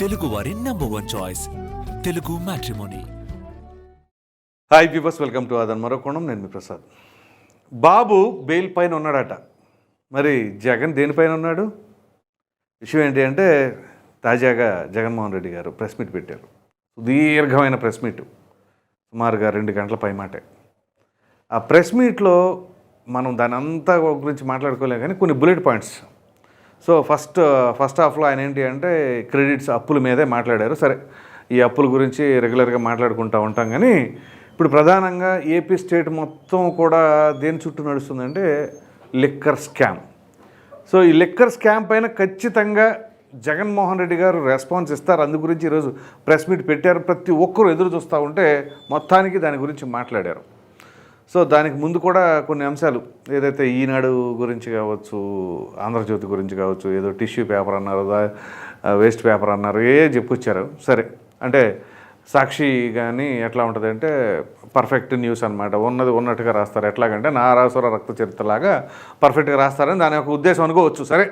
తెలుగు వారి number one choice Telugu matrimony hi peepers welcome to అదన్ మరో కోణం నేను మీ ప్రసాద్. బాబు బెయిల్ పైన ఉన్నాడట. మరి జగన్ దేనిపైన ఉన్నాడు? విషయం ఏంటి అంటే తాజాగా జగన్మోహన్ రెడ్డి గారు ప్రెస్ మీట్ పెట్టారు. సుదీర్ఘమైన ప్రెస్ మీట్. సుమారుగా రెండు గంటల పై మాటే. ఆ ప్రెస్ మీట్లో మనం దాని అంతా గురించి మాట్లాడుకోలేం కానీ కొన్ని bullet points so first first హాఫ్లో ఆయన ఏంటి అంటే క్రెడిట్స్ అప్పుల మీదే మాట్లాడారు. సరే ఈ అప్పుల గురించి రెగ్యులర్గా మాట్లాడుకుంటూ ఉంటాం కానీ ఇప్పుడు ప్రధానంగా ఏపీ స్టేట్ మొత్తం కూడా దేని చుట్టూ నడుస్తుందంటే లిక్కర్ స్కామ్. సో ఈ లిక్కర్ స్కామ్ పైన ఖచ్చితంగా జగన్మోహన్ రెడ్డి గారు రెస్పాన్స్ ఇస్తారు. అందు గురించి ఈరోజు ప్రెస్ మీట్ పెట్టారు. ప్రతి ఒక్కరూ ఎదురు చూస్తూ ఉంటే మొత్తానికి దాని గురించి మాట్లాడారు. సో దానికి ముందు కూడా కొన్ని అంశాలు. ఏదైతే ఈనాడు గురించి కావచ్చు ఆంధ్రజ్యోతి గురించి కావచ్చు ఏదో టిష్యూ పేపర్ అన్నారు వేస్ట్ పేపర్ అన్నారు ఏ చెప్పొచ్చారు. సరే. అంటే సాక్షి కానీ ఎట్లా ఉంటుంది అంటే పర్ఫెక్ట్ న్యూస్ అనమాట ఉన్నది ఉన్నట్టుగా రాస్తారు. ఎట్లాగంటే నారాసుర రక్త చరిత్రలాగా పర్ఫెక్ట్గా రాస్తారని దాని యొక్క ఉద్దేశం అనుకోవచ్చు. సరే.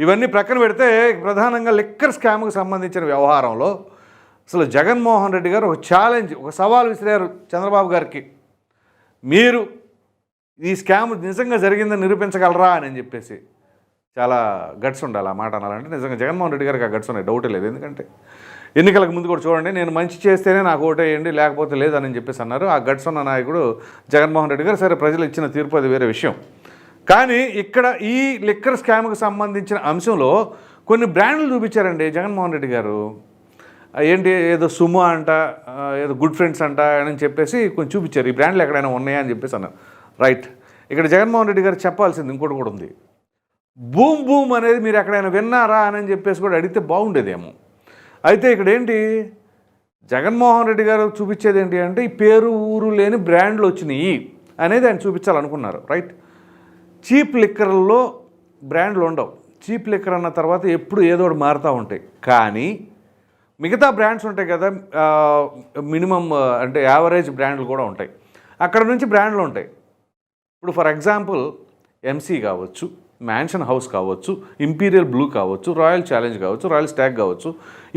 ఇవన్నీ ప్రక్కన పెడితే ప్రధానంగా లిక్కర్ స్కామ్కి సంబంధించిన వ్యవహారంలో అసలు జగన్మోహన్ రెడ్డి గారు ఒక ఛాలెంజ్ ఒక సవాల్ విసిరారు చంద్రబాబు గారికి. మీరు ఈ స్కామ్ నిజంగా జరిగిందని నిరూపించగలరా అని చెప్పేసి చాలా గట్స్ ఉండాలి. ఆ మాట అనాలంటే నిజంగా జగన్మోహన్ రెడ్డి గారికి ఆ గట్స్ ఉన్నాయి. డౌటే లేదు. ఎందుకంటే ఎన్నికలకు ముందు కూడా చూడండి నేను మంచి చేస్తేనే నాకు ఓటేయండి లేకపోతే లేదని చెప్పేసి అన్నారు. ఆ గట్స్ ఉన్న నాయకుడు జగన్మోహన్ రెడ్డి గారు. సరే ప్రజలు ఇచ్చిన తీర్పు అది వేరే విషయం. కానీ ఇక్కడ ఈ లిక్కర్ స్కామ్కి సంబంధించిన అంశంలో కొన్ని బ్రాండ్లు చూపించారండి జగన్మోహన్ రెడ్డి గారు. ఏంటి ఏదో సుమో అంట ఏదో గుడ్ ఫ్రెండ్స్ అంట అని చెప్పేసి కొంచెం చూపించారు. ఈ బ్రాండ్లు ఎక్కడైనా ఉన్నాయా? అని చెప్పేసి అన్నారు. రైట్ ఇక్కడ జగన్మోహన్ రెడ్డి గారు చెప్పాల్సింది ఇంకోటి కూడా ఉంది. బూమ్ బూమ్ అనేది మీరు ఎక్కడైనా విన్నారా? అని చెప్పేసి కూడా అడిగితే బాగుండేదేమో. అయితే ఇక్కడ ఏంటి? జగన్మోహన్ రెడ్డి గారు చూపించేది ఏంటి అంటే ఈ పేరు ఊరు లేని బ్రాండ్లు వచ్చినాయి అనేది ఆయన చూపించాలనుకున్నారు. రైట్ చీప్ లిక్కర్లో బ్రాండ్లు ఉండవు. చీప్ లిక్కర్ అన్న తర్వాత ఎప్పుడు ఏదో ఒకటి మారుతూ ఉంటాయి. కానీ మిగతా బ్రాండ్స్ ఉంటాయి కదా మినిమం అంటే యావరేజ్ బ్రాండ్లు కూడా ఉంటాయి. అక్కడ నుంచి బ్రాండ్లు ఉంటాయి. ఇప్పుడు ఫర్ ఎగ్జాంపుల్ ఎంసీ కావచ్చు మ్యాన్షన్ హౌస్ కావచ్చు ఇంపీరియల్ బ్లూ కావచ్చు రాయల్ ఛాలెంజ్ కావచ్చు రాయల్ స్టాక్ కావచ్చు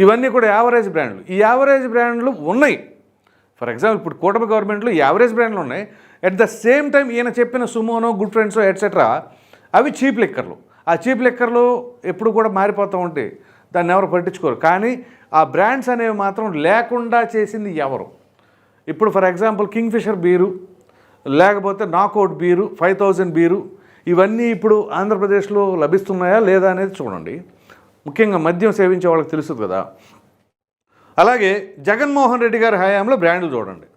ఇవన్నీ కూడా యావరేజ్ బ్రాండ్లు. ఈ యావరేజ్ బ్రాండ్లు ఉన్నాయి. ఫర్ ఎగ్జాంపుల్ ఇప్పుడు కూటమి గవర్నమెంట్లో యావరేజ్ బ్రాండ్లు ఉన్నాయి. అట్ ద సేమ్ టైం ఈయన చెప్పిన సుమోనో గుడ్ ఫ్రెండ్స్ ఎట్సెట్రా అవి చీప్ లెక్కర్లు. ఆ చీప్ లెక్కర్లు ఎప్పుడు కూడా మారిపోతూ ఉంటాయి. దాన్ని ఎవరు పట్టించుకోరు. కానీ ఆ బ్రాండ్స్ అనేవి మాత్రం లేకుండా చేసింది ఎవరు? ఇప్పుడు for example Kingfisher beer లేకపోతే Knockout beer five thousand beer ఇవన్నీ ఇప్పుడు ఆంధ్రప్రదేశ్లో లభిస్తున్నాయా లేదా అనేది చూడండి. ముఖ్యంగా మద్యం సేవించే వాళ్ళకి తెలుస్తుంది కదా. అలాగే జగన్మోహన్ రెడ్డి గారి హయాంలో బ్రాండ్లు చూడండి.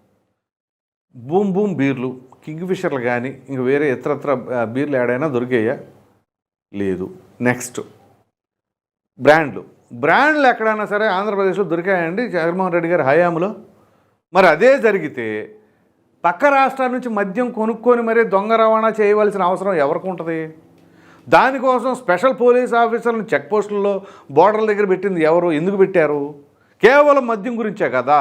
బూమ్ బూమ్ బీర్లు కింగ్ ఫిషర్లు కానీ ఇంక వేరే ఇతరత్ర బీర్లు ఏడైనా దొరికాయా? లేదు. నెక్స్ట్. బ్రాండ్లు. బ్రాండ్లు ఎక్కడైనా సరే ఆంధ్రప్రదేశ్లో దొరికాయండి. జగన్మోహన్ రెడ్డి గారి హయాంలో. మరి అదే జరిగితే పక్క రాష్ట్రాల నుంచి మద్యం కొనుక్కొని మరీ దొంగ రవాణా చేయవలసిన అవసరం ఎవరికి ఉంటుంది? దానికోసం స్పెషల్ పోలీస్ ఆఫీసర్లను చెక్ పోస్టుల్లో బోర్డర్ల దగ్గర పెట్టింది ఎవరు? ఎందుకు పెట్టారు? కేవలం మద్యం గురించే కదా?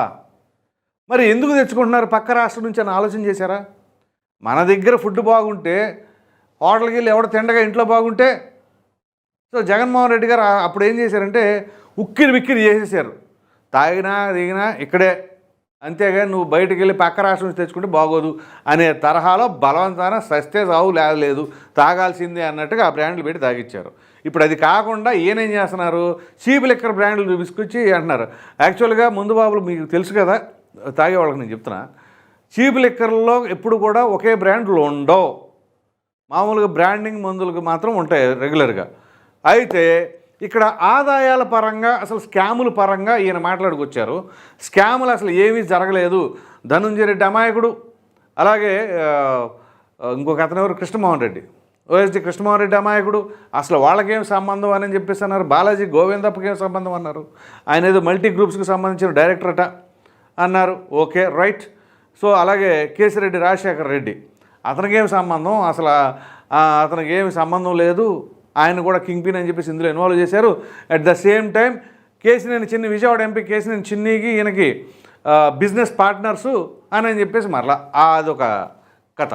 మరి ఎందుకు తెచ్చుకుంటున్నారు? పక్క రాష్ట్రం నుంచి అని ఆలోచన చేశారా? మన దగ్గర ఫుడ్ బాగుంటే హోటల్కి వెళ్ళి ఎవడ తిండగా ఇంట్లో బాగుంటే సో జగన్మోహన్ రెడ్డి గారు అప్పుడు ఏం చేశారంటే ఉక్కిరి బిక్కిరి చేసేసారు. తాగినా దిగినా ఇక్కడే. అంతేగాని నువ్వు బయటికి వెళ్ళి పక్క రాష్ట్రం నుంచి తెచ్చుకుంటే బాగోదు అనే తరహాలో బలవంతాన సస్తే సావు లేదు తాగాల్సిందే అన్నట్టుగా ఆ బ్రాండ్లు పెట్టి తాగిచ్చారు. ఇప్పుడు అది కాకుండా ఈయనేం చేస్తున్నారు? చీప్ లిక్కర్ బ్రాండ్లు చూపించుకొచ్చి అంటున్నారు. యాక్చువల్గా ముందు బాబులు మీకు తెలుసు కదా తాగే వాళ్ళకి నేను చెప్తున్నా. చీప్ లిక్కర్లో ఎప్పుడు కూడా ఒకే బ్రాండ్లు ఉండవు. మామూలుగా బ్రాండింగ్ మందులకు మాత్రం ఉంటాయి రెగ్యులర్గా. అయితే ఇక్కడ ఆదాయాల పరంగా అసలు స్కాముల పరంగా ఈయన మాట్లాడుకొచ్చారు. స్కాములు అసలు ఏమీ జరగలేదు. ధనుంజయ రెడ్డి అమాయకుడు. అలాగే ఇంకొక అతను ఎవరు? కృష్ణమోహన్ రెడ్డి. ఓఎస్డి కృష్ణమోహన్ రెడ్డి అమాయకుడు. అసలు వాళ్ళకేం సంబంధం అని చెప్పేసి అన్నారు. బాలాజీ గోవిందప్పకి ఏం సంబంధం అన్నారు. ఆయన ఏదో మల్టీ గ్రూప్స్కి సంబంధించిన డైరెక్టర్ అన్నారు. Okay right. సో అలాగే కేసిరెడ్డి రాజశేఖర్ రెడ్డి. అతనికి ఏమి సంబంధం? అసలు అతనికి ఏమి సంబంధం లేదు. ఆయన కూడా కింగ్ పిన్ అని చెప్పేసి ఇందులో ఇన్వాల్వ్ చేశారు. At the same time Kesineni Chinni Vijayawada MP Kesineni చిన్నికి ఈయనకి బిజినెస్ పార్ట్నర్సు అని అని చెప్పేసి మరలా అదొక కథ.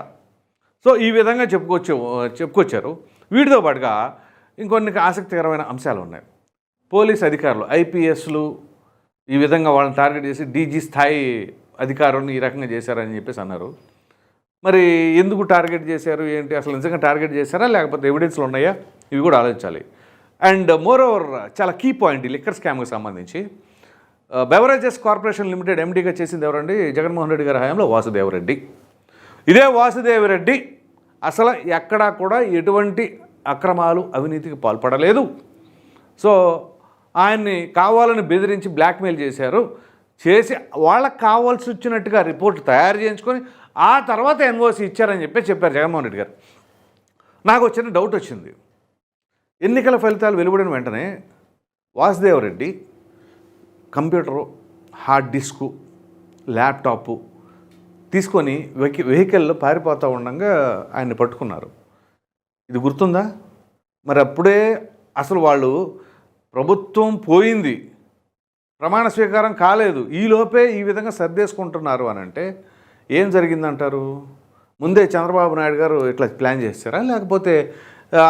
సో ఈ విధంగా చెప్పుకొచ్చు చెప్పుకొచ్చారు. వీటితో పాటుగా ఇంకొన్ని ఆసక్తికరమైన అంశాలు ఉన్నాయి. పోలీస్ అధికారులు ఐపీఎస్లు ఈ విధంగా వాళ్ళని టార్గెట్ చేసి డీజీ స్థాయి అధికారులను ఈ రకంగా చేశారని చెప్పేసి అన్నారు. మరి ఎందుకు టార్గెట్ చేశారు? ఏంటి? అసలు నిజంగా టార్గెట్ చేశారా? లేకపోతే ఎవిడెన్స్లు ఉన్నాయా? ఇవి కూడా ఆలోచించాలి. అండ్ మోర్ ఓవర్ చాలా కీ పాయింట్ ఈ లిక్కర్ స్కామ్కి సంబంధించి. బెవరేజెస్ కార్పొరేషన్ లిమిటెడ్ ఎండీగా చేసింది ఎవరండి? జగన్మోహన్ రెడ్డి గారి హయాంలో వాసుదేవరెడ్డి ఇదే వాసుదేవరెడ్డి అసలు ఎక్కడా కూడా ఎటువంటి అక్రమాలు అవినీతికి పాల్పడలేదు. సో ఆయన్ని కావాలని బెదిరించి బ్లాక్మెయిల్ చేశారు. చేసి వాళ్ళకి కావాల్సి వచ్చినట్టుగా రిపోర్ట్ తయారు చేయించుకొని ఆ తర్వాత ఎన్ఓసి ఇచ్చారని చెప్పి చెప్పారు జగన్మోహన్ రెడ్డి గారు. నాకు వచ్చిన డౌట్ వచ్చింది. ఎన్నికల ఫలితాలు వెలువడిన వెంటనే Vasudevareddy computer hard disk laptop తీసుకొని వెహి వెహికల్లో పారిపోతూ ఉండగా ఆయన్ని పట్టుకున్నారు. ఇది గుర్తుందా? మరి అప్పుడే అసలు వాళ్ళు ప్రభుత్వం పోయింది. ప్రమాణ స్వీకారం కాలేదు. ఈలోపే ఈ విధంగా సర్దేసుకుంటున్నారు అని అంటే ఏం జరిగిందంటారు? ముందే చంద్రబాబు నాయుడు గారు ఇట్లా ప్లాన్ చేస్తారా? లేకపోతే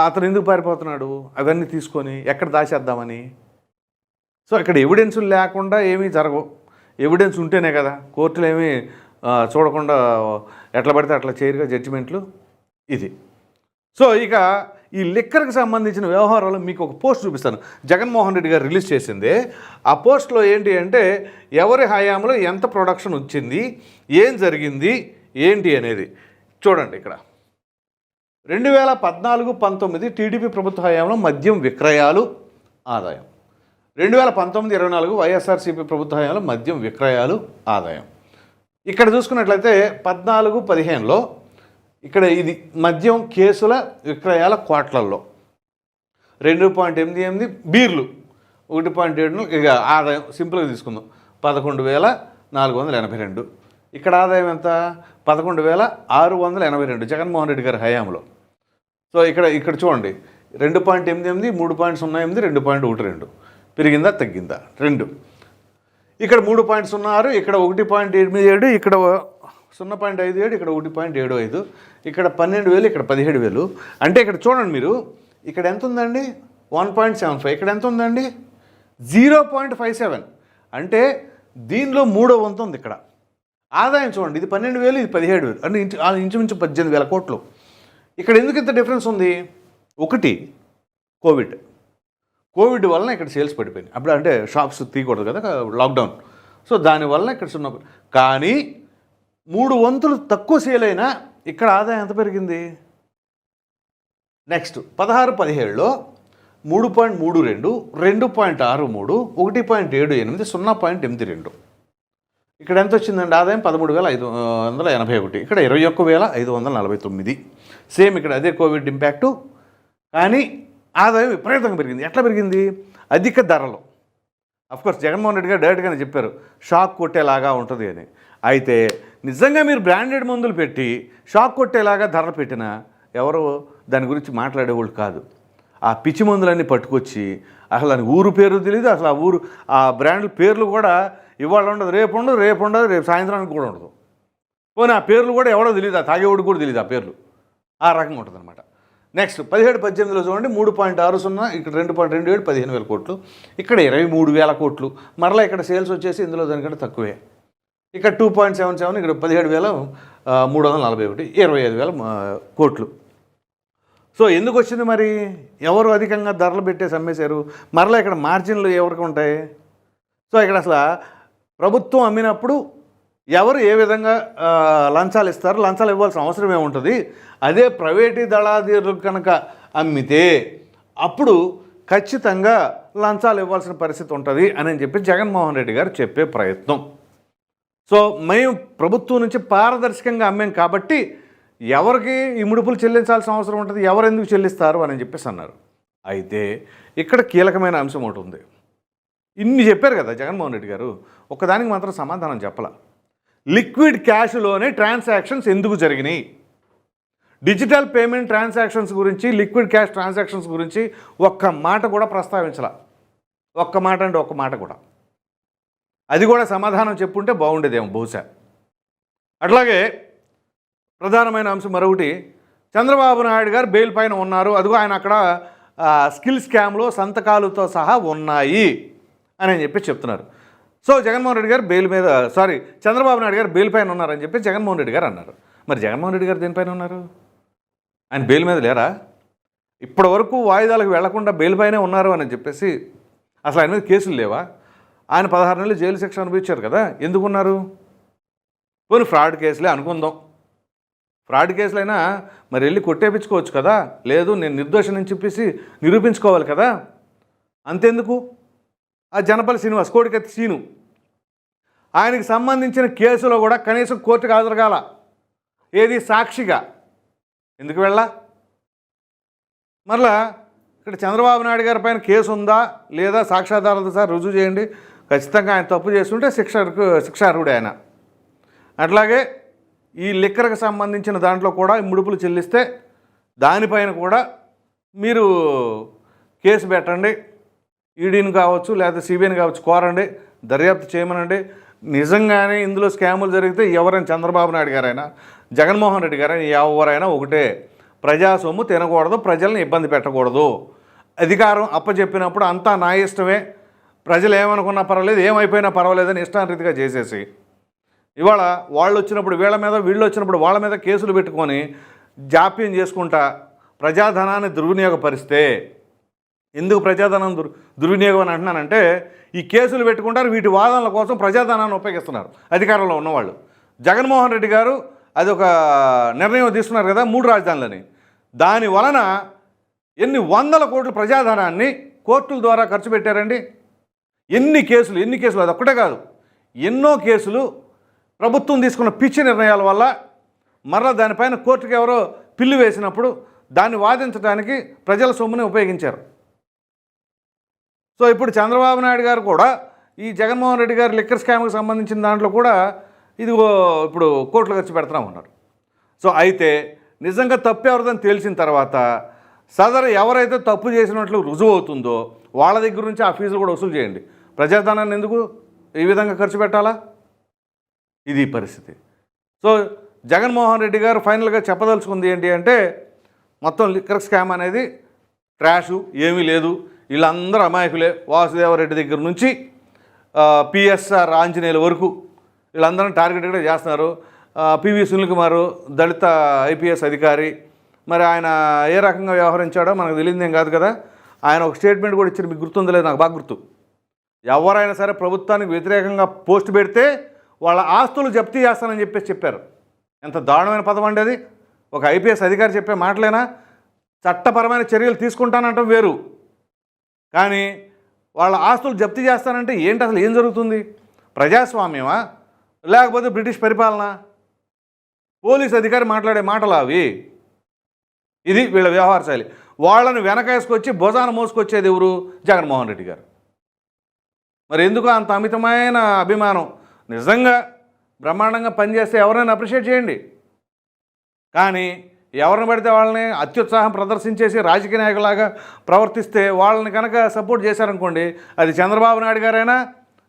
అతను ఎందుకు పారిపోతున్నాడు? అవన్నీ తీసుకొని ఎక్కడ దాచేద్దామని? సో ఇక్కడ ఎవిడెన్సులు లేకుండా ఏమీ జరగవు. ఎవిడెన్స్ ఉంటేనే కదా. కోర్టులు ఏమీ చూడకుండా ఎట్లా పడితే అట్లా చేయరుగా జడ్జిమెంట్లు ఇది. సో ఇక ఈ లిక్కర్కి సంబంధించిన వ్యవహారాలు మీకు ఒక పోస్ట్ చూపిస్తాను. జగన్మోహన్ రెడ్డి గారు రిలీజ్ చేసింది. ఆ పోస్ట్లో ఏంటి అంటే ఎవరి హయాంలో ఎంత ప్రొడక్షన్ వచ్చింది ఏం జరిగింది ఏంటి అనేది. చూడండి ఇక్కడ. రెండు వేల పద్నాలుగు పంతొమ్మిది టీడీపీ ప్రభుత్వ హయాంలో మద్యం విక్రయాలు ఆదాయం. రెండు వేల పంతొమ్మిది ఇరవై నాలుగు వైఎస్ఆర్సీపీ ప్రభుత్వ హయాంలో మద్యం విక్రయాలు ఆదాయం. ఇక్కడ చూసుకున్నట్లయితే పద్నాలుగు పదిహేనులో ఇక్కడ ఇది మద్యం కేసుల విక్రయాల కోట్లల్లో రెండు పాయింట్ ఎనిమిది ఎనిమిది బీర్లు. ఒకటి పాయింట్ ఏడు ఇక ఆదాయం సింపుల్గా తీసుకుందాం. పదకొండు వేల నాలుగు వందల ఎనభై రెండు. ఇక్కడ ఆదాయం ఎంత? పదకొండు వేల ఆరు వందల ఎనభై రెండు జగన్మోహన్ రెడ్డి గారి హయాంలో. సో ఇక్కడ ఇక్కడ చూడండి. రెండు పాయింట్ ఎనిమిది ఎనిమిది మూడు పాయింట్ సున్నా ఎనిమిది రెండు పాయింట్ ఒకటి రెండు. పెరిగిందా తగ్గిందా? రెండు. ఇక్కడ మూడు పాయింట్ సున్నా ఆరు ఇక్కడ ఒకటి పాయింట్ ఎనిమిది ఏడు ఇక్కడ సున్నా పాయింట్ ఐదు ఏడు ఇక్కడ ఒకటి పాయింట్ ఏడు ఐదు ఇక్కడ పన్నెండు వేలు ఇక్కడ పదిహేడు వేలు. అంటే ఇక్కడ చూడండి మీరు ఇక్కడ ఎంత ఉందండి? One point seven five. ఇక్కడ ఎంత ఉందండి? Zero point five seven. అంటే దీనిలో మూడో వంతు ఉంది ఇక్కడ. ఆదాయం చూడండి ఇది పన్నెండు వేలు ఇది పదిహేడు వేలు. అంటే ఇంచు ఇంచుమించు పద్దెనిమిది వేల కోట్లు. ఇక్కడ ఎందుకు ఇంత డిఫరెన్స్ ఉంది? ఒకటి కోవిడ్. కోవిడ్ వలన ఇక్కడ సేల్స్ పడిపోయినాయి. అప్పుడు అంటే షాప్స్ తీయకూడదు కదా లాక్డౌన్ సో దానివల్ల ఇక్కడ చిన్న కానీ మూడు వంతులు తక్కువ సేల్ అయినా ఇక్కడ ఆదాయం ఎంత పెరిగింది? నెక్స్ట్ పదహారు పదిహేడులో మూడు పాయింట్ మూడు రెండు రెండు పాయింట్ ఆరు మూడు ఒకటి పాయింట్ ఏడు ఎనిమిది సున్నా పాయింట్ ఎనిమిది రెండు. ఇక్కడ ఎంత వచ్చిందండి ఆదాయం? పదమూడు వేల ఐదు వందల ఎనభై ఒకటి. ఇక్కడ ఇరవై ఒక్క వేల ఐదు వందల నలభై తొమ్మిది. సేమ్ ఇక్కడ అదే కోవిడ్ ఇంపాక్టు కానీ ఆదాయం విపరీతంగా పెరిగింది. ఎట్లా పెరిగింది? అధిక ధరలు. అఫ్కోర్స్ జగన్మోహన్ రెడ్డి గారు డైరెక్ట్గానే చెప్పారు. షాక్ కొట్టేలాగా ఉంటుంది అని. అయితే నిజంగా మీరు బ్రాండెడ్ మందులు పెట్టి షాక్ కొట్టేలాగా ధరలు పెట్టినా ఎవరు దాని గురించి మాట్లాడేవాళ్ళు కాదు. ఆ పిచ్చి మందులన్నీ పట్టుకొచ్చి అసలు దాని ఊరు పేరు తెలియదు అసలు ఆ ఊరు ఆ బ్రాండ్ల పేర్లు కూడా ఇవాళ ఉండదు రేపు ఉండదు రేపు ఉండదు రేపు సాయంత్రానికి కూడా ఉండదు. పోనీ ఆ పేర్లు కూడా ఎవడో తెలియదు ఆ తాగేవాడికి కూడా తెలియదు ఆ పేర్లు. ఆ రకంగా ఉంటుంది అనమాట నెక్స్ట్ పదిహేడు పద్దెనిమిదిలో చూడండి మూడు పాయింట్ ఆరు సున్నా ఇక్కడ రెండు పాయింట్ రెండు ఏడు పదిహేను వేల కోట్లు. ఇక్కడ ఇరవై మూడు వేల కోట్లు. మరలా ఇక్కడ సేల్స్ వచ్చేసి ఇందులో దానికంటే తక్కువే. ఇక్కడ టూ పాయింట్ సెవెన్ సెవెన్ ఇక్కడ పదిహేడు వేల మూడు వందల నలభై ఒకటి ఇరవై ఐదు వేల కోట్లు. సో ఎందుకు వచ్చింది మరి? ఎవరు అధికంగా ధరలు పెట్టేసి అమ్మేశారు? మరలా ఇక్కడ మార్జిన్లు ఎవరికి ఉంటాయి? సో ఇక్కడ అసలు ప్రభుత్వం అమ్మినప్పుడు ఎవరు ఏ విధంగా లంచాలు ఇస్తారు? లంచాలు ఇవ్వాల్సిన అవసరం ఏముంటుంది? అదే ప్రైవేటీ దళాధీరులు కనుక అమ్మితే అప్పుడు ఖచ్చితంగా లంచాలు ఇవ్వాల్సిన పరిస్థితి ఉంటుంది అని చెప్పి జగన్మోహన్ రెడ్డి గారు చెప్పే ప్రయత్నం. సో మేము ప్రభుత్వం నుంచి పారదర్శకంగా అమ్మాం కాబట్టి ఎవరికి ఈ ముడుపులు చెల్లించాల్సిన అవసరం ఉంటుంది ఎవరు ఎందుకు చెల్లిస్తారు అని చెప్పేసి అన్నారు. అయితే ఇక్కడ కీలకమైన అంశం ఒకటి ఉంది. ఇన్ని చెప్పారు కదా జగన్మోహన్ రెడ్డి గారు ఒకదానికి మాత్రం సమాధానం చెప్పాల. లిక్విడ్ క్యాష్లోనే ట్రాన్సాక్షన్స్ ఎందుకు జరిగినాయి? డిజిటల్ పేమెంట్ ట్రాన్సాక్షన్స్ గురించి లిక్విడ్ క్యాష్ ట్రాన్సాక్షన్స్ గురించి ఒక్క మాట కూడా ప్రస్తావించాల. ఒక్క మాట అంటే ఒక్క మాట కూడా. అది కూడా సమాధానం చెప్పుంటే బాగుండేదేమో బహుశా. అట్లాగే ప్రధానమైన అంశం మరొకటి చంద్రబాబు నాయుడు గారు బెయిల్ పైన ఉన్నారు. అదిగో ఆయన అక్కడ స్కిల్ స్కామ్లో సంతకాలతో సహా ఉన్నాయి అని చెప్పి చెప్తున్నారు. సో జగన్మోహన్ రెడ్డి గారు బెయిల్ మీద సారీ చంద్రబాబు నాయుడు గారు బెయిల్ పైన ఉన్నారని చెప్పి జగన్మోహన్ రెడ్డి గారు అన్నారు. మరి జగన్మోహన్ రెడ్డి గారు దేనిపైన ఉన్నారు? ఆయన బెయిల్ మీద లేరా? ఇప్పటి వరకు వాయిదాలకు వెళ్ళకుండా బెయిల్ పైనే ఉన్నారు అని చెప్పేసి అసలు ఆయన మీద కేసులు లేవా? ఆయన పదహారు నెలలు జైలు శిక్ష అనుభవించారు కదా ఎందుకున్నారు? పోనీ ఫ్రాడ్ కేసులే అనుకుందాం. ఫ్రాడ్ కేసులైనా మరి వెళ్ళి కొట్టేపించుకోవచ్చు కదా లేదు నేను నిర్దోషణని చెప్పేసి నిరూపించుకోవాలి కదా. అంతెందుకు? ఆ జనపల్లి శ్రీనివాస్ కోడికత్తి సీను. ఆయనకి సంబంధించిన కేసులో కూడా కనీసం కోర్టుకు హాజరుగాల. ఏది సాక్షిగా? ఎందుకు వెళ్ళా? మరలా ఇక్కడ చంద్రబాబు నాయుడు గారి పైన కేసు ఉందా లేదా సాక్ష్యాధారాలతో సార్ రుజువు చేయండి. ఖచ్చితంగా ఆయన తప్పు చేస్తుంటే శిక్షకు శిక్షార్హుడే ఆయన. అట్లాగే ఈ లిక్కర్కి సంబంధించిన దాంట్లో కూడా ముడుపులు చెల్లిస్తే దానిపైన కూడా మీరు కేసు పెట్టండి. ఈడీని కావచ్చు లేదా సిబిఐని కావచ్చు కోరండి దర్యాప్తు చేయమనండి. నిజంగానే ఇందులో స్కాములు జరిగితే ఎవరైనా చంద్రబాబు నాయుడు గారైనా జగన్మోహన్ రెడ్డి గారైనా ఎవరైనా ఒకటే. ప్రజా సొమ్ము తినకూడదు ప్రజల్ని ఇబ్బంది పెట్టకూడదు. అధికారం అప్పచెప్పినప్పుడు అంతా నా ఇష్టమే ప్రజలు ఏమనుకున్నా పర్వాలేదు ఏమైపోయినా పర్వాలేదని ఇష్టానరీతిగా చేసేసి ఇవాళ వాళ్ళు వచ్చినప్పుడు వీళ్ళ మీద వీళ్ళు వచ్చినప్పుడు వాళ్ళ మీద కేసులు పెట్టుకొని జాప్యం చేసుకుంటా ప్రజాధనాన్ని దుర్వినియోగపరిస్తే ఎందుకు ప్రజాధనం దుర్ దుర్వినియోగం అని అంటున్నానంటే ఈ కేసులు పెట్టుకుంటారు వీటి వాదనల కోసం ప్రజాధనాన్ని ఉపయోగిస్తున్నారు అధికారంలో ఉన్నవాళ్ళు. జగన్మోహన్ రెడ్డి గారు అది ఒక నిర్ణయం తీసుకున్నారు కదా మూడు రాజధానులని. దాని వలన ఎన్ని వందల కోట్ల ప్రజాధనాన్ని కోర్టుల ద్వారా ఖర్చు పెట్టారండి? ఎన్ని కేసులు ఎన్ని కేసులు అది ఒక్కటే కాదు. ఎన్నో కేసులు ప్రభుత్వం తీసుకున్న పిచ్చి నిర్ణయాల వల్ల మరలా దానిపైన కోర్టుకు ఎవరో పిల్లు వేసినప్పుడు దాన్ని వాదించడానికి ప్రజల సొమ్ముని ఉపయోగించారు. సో ఇప్పుడు చంద్రబాబు నాయుడు గారు కూడా ఈ జగన్మోహన్ రెడ్డి గారు లిక్కర్ స్కామ్కి సంబంధించిన దాంట్లో కూడా ఇది ఇప్పుడు కోట్లు ఖర్చు పెడతా ఉన్నారు సో అయితే నిజంగా తప్పు ఎవరిదని తెలిసిన తర్వాత సదరు ఎవరైతే తప్పు చేసినట్లు రుజువు అవుతుందో వాళ్ళ దగ్గర నుంచి ఆ ఫీజులు కూడా వసూలు చేయండి. ప్రజాధనాన్ని ఎందుకు ఈ విధంగా ఖర్చు పెట్టాలా? ఇది పరిస్థితి. సో జగన్మోహన్ రెడ్డి గారు ఫైనల్గా చెప్పదలుచుకుంది ఏంటి అంటే మొత్తం లిక్కర్ స్కామ్ అనేది ట్రాషు ఏమీ లేదు. వీళ్ళందరూ అమాయకులే. వాసుదేవరెడ్డి దగ్గర నుంచి పిఎస్ఆర్ ఆంజనేయుల వరకు వీళ్ళందరం కూడా చేస్తున్నారు. పివి సునీల్ కుమార్ దళిత ఐపీఎస్ అధికారి. మరి ఆయన ఏ రకంగా వ్యవహరించాడో మనకు తెలియదేం కాదు కదా. ఆయన ఒక స్టేట్మెంట్ కూడా ఇచ్చారు మీకు గుర్తుందో లేదు నాకు బాగా గుర్తు. ఎవరైనా సరే ప్రభుత్వానికి వ్యతిరేకంగా పోస్ట్ పెడితే వాళ్ళ ఆస్తులు జప్తీ చేస్తానని చెప్పేసి చెప్పారు. ఎంత దారుణమైన పదం అండి అది. ఒక ఐపీఎస్ అధికారి చెప్పే మాటలేనా? చట్టపరమైన చర్యలు తీసుకుంటానంటాం వేరు. కానీ వాళ్ళ ఆస్తులు జప్తీ చేస్తానంటే ఏంటి అసలు ఏం జరుగుతుంది? ప్రజాస్వామ్యమా? లేకపోతే బ్రిటిష్ పరిపాలన? పోలీస్ అధికారి మాట్లాడే మాటలు అవి. ఇది వీళ్ళ వ్యవహార శైలి. వాళ్ళని వెనకేసుకొచ్చి భుజాన మోసుకొచ్చేది ఎవరు? జగన్మోహన్ రెడ్డి గారు. మరి ఎందుకు అంత అమితమైన అభిమానం? నిజంగా బ్రహ్మాండంగా పనిచేస్తే ఎవరైనా అప్రిషియేట్ చేయండి. కానీ ఎవరిని పడితే వాళ్ళని అత్యుత్సాహం ప్రదర్శించేసి రాజకీయ నాయకులాగా ప్రవర్తిస్తే వాళ్ళని కనుక సపోర్ట్ చేశారనుకోండి అది చంద్రబాబు నాయుడు గారైనా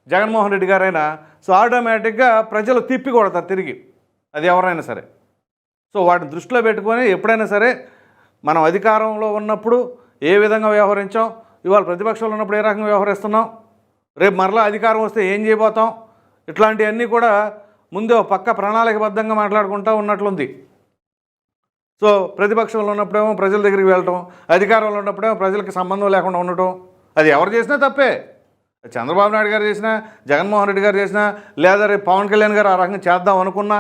జగన్మోహన్ రెడ్డి గారైనా సో ఆటోమేటిక్గా ప్రజలు తిప్పి కొడతారు తిరిగి అది ఎవరైనా సరే. సో వాటిని దృష్టిలో పెట్టుకొని ఎప్పుడైనా సరే మనం అధికారంలో ఉన్నప్పుడు ఏ విధంగా వ్యవహరించాం ఇవాళ ప్రతిపక్షంలో ఉన్నప్పుడు ఏ రకంగా వ్యవహరిస్తున్నాం రేపు మరలా అధికారం వస్తే ఏం చేయబోతాం? ఇట్లాంటివన్నీ కూడా ముందే పక్క ప్రణాళికబద్ధంగా మాట్లాడుకుంటూ ఉన్నట్లుంది. సో ప్రతిపక్షంలో ఉన్నప్పుడేమో ప్రజల దగ్గరికి వెళ్ళటం అధికారంలో ఉన్నప్పుడేమో ప్రజలకు సంబంధం లేకుండా ఉండటం అది ఎవరు చేసినా తప్పే. చంద్రబాబు నాయుడు గారు చేసినా జగన్మోహన్ రెడ్డి గారు చేసినా లేదా రేపు పవన్ కళ్యాణ్ గారు ఆ రకంగా చేద్దాం అనుకున్నా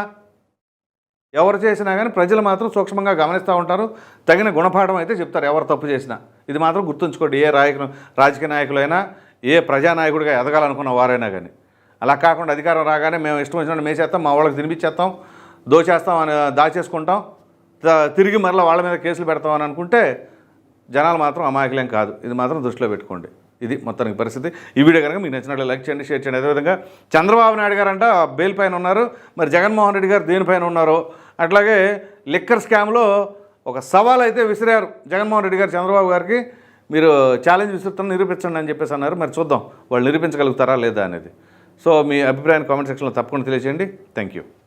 ఎవరు చేసినా కానీ ప్రజలు మాత్రం సూక్ష్మంగా గమనిస్తూ ఉంటారు. తగిన గుణపాఠం అయితే చెప్తారు ఎవరు తప్పు చేసినా. ఇది మాత్రం గుర్తుంచుకోండి ఏ రాయకులు రాజకీయ నాయకులైనా ఏ ప్రజానాయకుడిగా ఎదగాలనుకున్న వారైనా కానీ. అలా కాకుండా అధికారం రాగానే మేము ఇష్టం వచ్చినట్టు మేసేస్తాం మా వాళ్ళకి తినిపించేస్తాం దోచేస్తాం అని దాచేసుకుంటాం త- తిరిగి మరలా వాళ్ళ మీద కేసులు పెడతాం అని అనుకుంటే జనాలు మాత్రం అమాయకులేం కాదు. ఇది మాత్రం దృష్టిలో పెట్టుకోండి. ఇది మొత్తానికి పరిస్థితి. ఈ వీడియో కనుక మీకు నచ్చినట్లు లైక్ చేయండి షేర్ చేయండి. అదేవిధంగా చంద్రబాబు నాయుడు గారు అంట బెయిల్ పైన ఉన్నారు. మరి జగన్మోహన్ రెడ్డి గారు దేనిపైన ఉన్నారు. అట్లాగే లిక్కర్ స్కామ్లో ఒక సవాల్ అయితే విసిరారు జగన్మోహన్ రెడ్డి గారు చంద్రబాబు గారికి. మీరు ఛాలెంజ్ విసురుతాను నిరూపించండి అని చెప్పేసి అన్నారు. మరి చూద్దాం వాళ్ళు నిరూపించగలుగుతారా లేదా అనేది. సో మీ అభిప్రాయాన్ని కామెంట్ సెక్షన్లో తప్పకుండా తెలియజేయండి థ్యాంక్ యూ